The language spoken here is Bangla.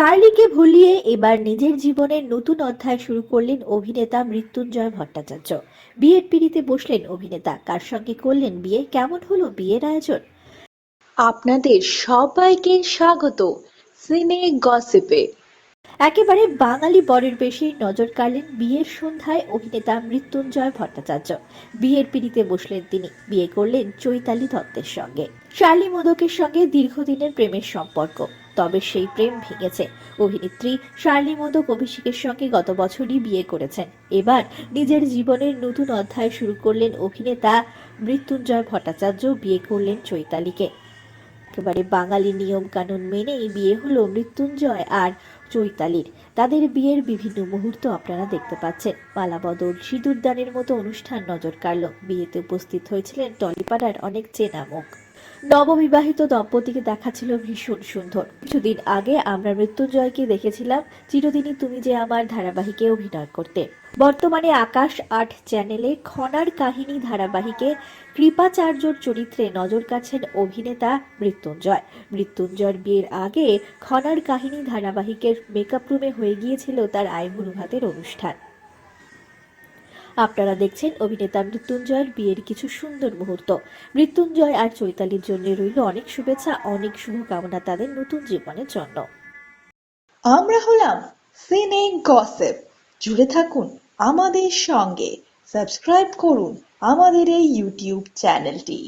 শার্লিকে ভুলিয়ে এবার নিজের জীবনের নতুন অধ্যায় শুরু করলেন অভিনেতা মৃত্যুঞ্জয় ভট্টাচার্য। বিয়ের পিড়িতে বসলেন অভিনেতা। কার সঙ্গে করলেন বিয়ে? কেমন হলো বিয়ের আয়োজন? আপনাদের সবাইকে স্বাগত। সিনে গসিপে। একেবারে বাঙালি বরের বেশি নজর কাড়লেন বিয়ের সন্ধ্যায় অভিনেতা মৃত্যুঞ্জয় ভট্টাচার্য। বিয়ের পিড়িতে বসলেন তিনি। বিয়ে করলেন চৈতালি দত্তের সঙ্গে। শার্লি মোদকের সঙ্গে দীর্ঘদিনের প্রেমের সম্পর্ক। তবে সেই প্রেম ভেঙেছে। অভিনেত্রী শার্লি মোদক অভিষেকের সঙ্গে গত বছরই বিয়ে করেছেন। এবার নিজের জীবনের নতুন অধ্যায় শুরু করলেন অভিনেতা মৃত্যুঞ্জয় ভট্টাচার্য। বিয়ে করলেন চৈতালিকে। একেবারে বাঙালি নিয়ম কানুন মেনেই বিয়ে হলো মৃত্যুঞ্জয় আর চৈতালির। তাদের বিয়ের বিভিন্ন মুহূর্ত আপনারা দেখতে পাচ্ছেন। পালাবদল সিঁদুরদানের মতো অনুষ্ঠান নজর কাড়ল। বিয়েতে উপস্থিত হয়েছিলেন টলিপাড়ার অনেক চেনা মুখ। নববিবাহিত দম্পতিকে দেখাচ্ছিল ভীষণ সুন্দর। কিছুদিন আগে আমরা মৃত্যুঞ্জয়কে দেখেছিলাম। চিরদিনই তুমি যে আমার ধারাবাহিকে অভিনয় করতে। বর্তমানে আকাশ আট চ্যানেলে খনার কাহিনী ধারাবাহিকে কৃপাচার্যর চরিত্রে নজর কাছেন অভিনেতা মৃত্যুঞ্জয়। মৃত্যুঞ্জয়ের বিয়ের আগে খনার কাহিনী ধারাবাহিকের মেকআপ রুমে হয়ে গিয়েছিল তার আইবুড়ো ভাতের অনুষ্ঠান। আপনারা দেখছেন অভিনেতা মৃত্যুঞ্জয়ের বিয়ের কিছু সুন্দর মুহূর্ত। মৃত্যুঞ্জয় আর চৈতালির জন্য রইল অনেক শুভেচ্ছা, অনেক শুভকামনা তাদের নতুন জীবনের জন্য। আমরা হলাম সিনে গসেপ জুড়ে থাকুন আমাদের সঙ্গে। সাবস্ক্রাইব করুন আমাদের এই ইউটিউব চ্যানেলটি